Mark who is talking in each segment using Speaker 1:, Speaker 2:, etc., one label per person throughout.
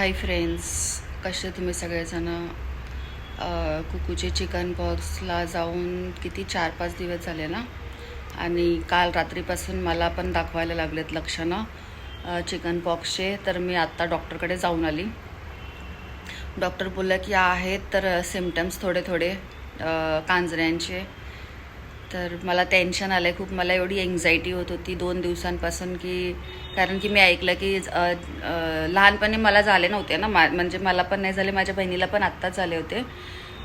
Speaker 1: Hi friends कसे तुम्ही सगळेजणं? कुकूचे चिकन बॉक्सला जाऊन किती चार पाच दिवस झाले ना? आणि काल रात्रीपासून मला पण दाखवायला लागलेत लक्षणं चिकन पॉक्सचे तर मी आत्ता डॉक्टरकडे जाऊन आली. डॉक्टर बोलला की आहेत तर सिमटम्स थोडे थोडे कांजऱ्यांचे. तर मला टेन्शन आलं आहे खूप मला एवढी एन्झायटी होत होती दोन दिवसांपासून की कारण की मी ऐकलं की लहानपणी मला झाले नव्हते ना. मा म्हणजे मला पण नाही झाले माझ्या बहिणीला पण आत्ताच झाले होते.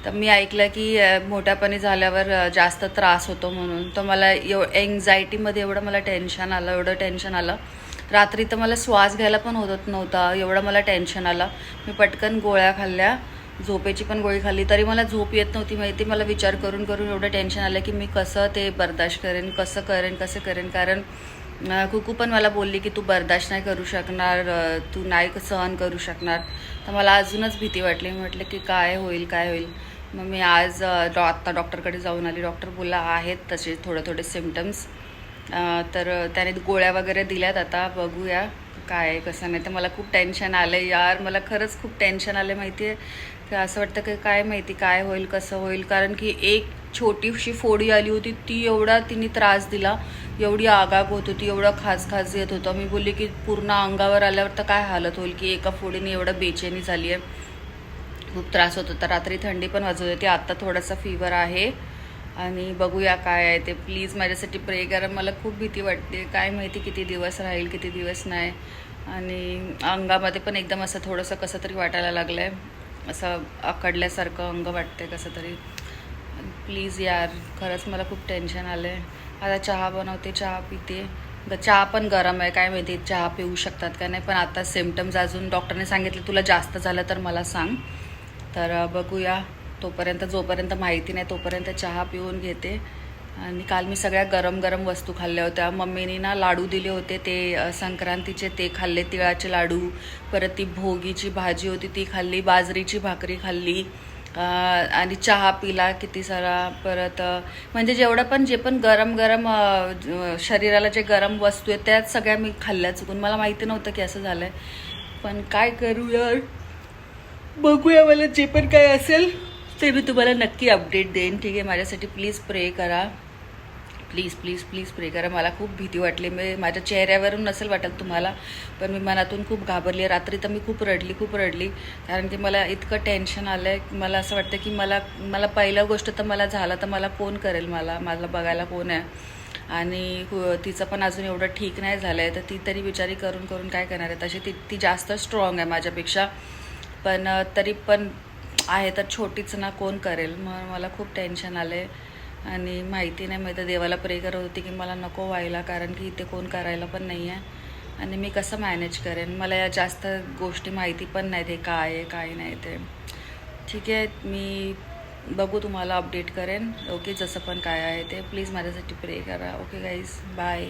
Speaker 1: तर मी ऐकलं की मोठ्यापणी झाल्यावर जास्त त्रास होतो म्हणून. तर मला एव एन्झायटीमध्ये एवढं मला टेन्शन आलं एवढं टेन्शन आलं. रात्री तर मला श्वास घ्यायला पण होत नव्हता एवढं मला टेन्शन आलं. मी पटकन गोळ्या खाल्ल्या. झोपेची पण गोळी खाल्ली. तरी मला झोप येत नव्हती माहिती. मला विचार करून करून एवढं टेन्शन आलं की मी कसं ते बर्दाश्त करेन कसं करेन कसं करेन? कारण कुकू पण मला बोलली की तू बर्दाश्त नाही करू शकणार तू नाही सहन करू शकणार. तर मला अजूनच भीती वाटली. मी म्हटलं की काय होईल काय होईल? मग मी आज डॉ आत्ता डॉक्टरकडे जाऊन आली. डॉक्टर बोलला आहेत तसे थोडे थोडे सिमटम्स तर त्याने गोळ्या वगैरे दिल्यात. आता बघूया काय आहे, कसं नाही. तर मला खूप टेन्शन आलं आहे यार. मला खरंच खूप टेन्शन आलं माहिती आहे की असं वाटतं की काय माहिती काय होईल कसं होईल. कारण की एक छोटीशी फोडी आली होती ती एवढा तिने त्रास दिला एवढी आगाग होत होती एवढा खास खास येत होतो. मी बोलली की पूर्ण अंगावर आल्यावर तर काय हालत होईल की एका फोडीने एवढं बेचैनी झाली आहे. खूप त्रास होत होता. रात्री थंडी पण वाजत होती. आत्ता थोडासा फिवर आहे आणि बघूया काय आहे ते. प्लीज माझ्यासाठी प्रे करा. मला खूप भीती वाटते. काय माहिती किती दिवस राहील किती दिवस नाही. आणि अंगामध्ये पण एकदम असं थोडंसं कसं तरी वाटायला लागलं आहे असं आकडल्यासारखं अंग वाटते कसं तरी. प्लीज यार खरंच मला खूप टेन्शन आलं आहे आता चहा बनवते चहा पिते. चहा पण गरम आहे काय माहिती चहा पिऊ शकतात का नाही पण आता सिमटम्स अजून डॉक्टरने सांगितलं तुला जास्त झालं तर मला सांग. तर बघूया. तोपर्यंत जोपर्यंत माहिती नाही तोपर्यंत चहा पिऊन घेते. आणि काल मी सगळ्या गरम गरम वस्तू खाल्ल्या होत्या. मम्मीनी ना लाडू दिले होते ते संक्रांतीचे ते खाल्ले तिळाचे लाडू परत ती भोगीची भाजी होती ती खाल्ली बाजरीची भाकरी खाल्ली आणि चहा पिला किती सारा परत म्हणजे जेवढं पण जे पण गरम गरम शरीराला जे गरम वस्तू आहेत त्याच सगळ्या मी खाल्ल्या चुकून. मला माहिती नव्हतं की असं झालंय. पण काय करू यार? बघूया मला जे पण काय असेल ते मी तुम्हाला नक्की अपडेट देईन. ठीक आहे माझ्यासाठी प्लीज प्रे करा. प्लीज प्लीज प्लीज प्रे करा मला खूप भीती वाटली. मी माझ्या चेहऱ्यावरून नसेल वाटत तुम्हाला पण मी मनातून खूप घाबरली रात्री तर मी खूप रडली खूप रडली कारण की मला इतकं टेन्शन आलं आहे मला असं वाटतं की मला मला पहिलं गोष्ट तर मला झालं तर मला कोण करेल मला? मला बघायला कोण आहे? आणि तिचं पण अजून एवढं ठीक नाही झालं आहे तर ती तरी बिचारी करून करून काय करणार आहे? तशी ती ती जास्त स्ट्रॉंग आहे माझ्यापेक्षा. पण तरी पण आहे तर छोटीच ना कोण करेल? मग मला खूप टेन्शन आलं आहे आणि माहिती नाही मी तर देवाला प्रे करत होती की मला नको व्हायला कारण की इथे कोण करायला पण नाही आहे. आणि मी कसं मॅनेज करेन? मला या जास्त गोष्टी माहिती पण नाही ते काय आहे काय नाही ते. ठीक आहे मी बघू तुम्हाला अपडेट करेन. ओके जसं पण काय आहे ते. प्लीज माझ्यासाठी प्रे करा. Okay guys bye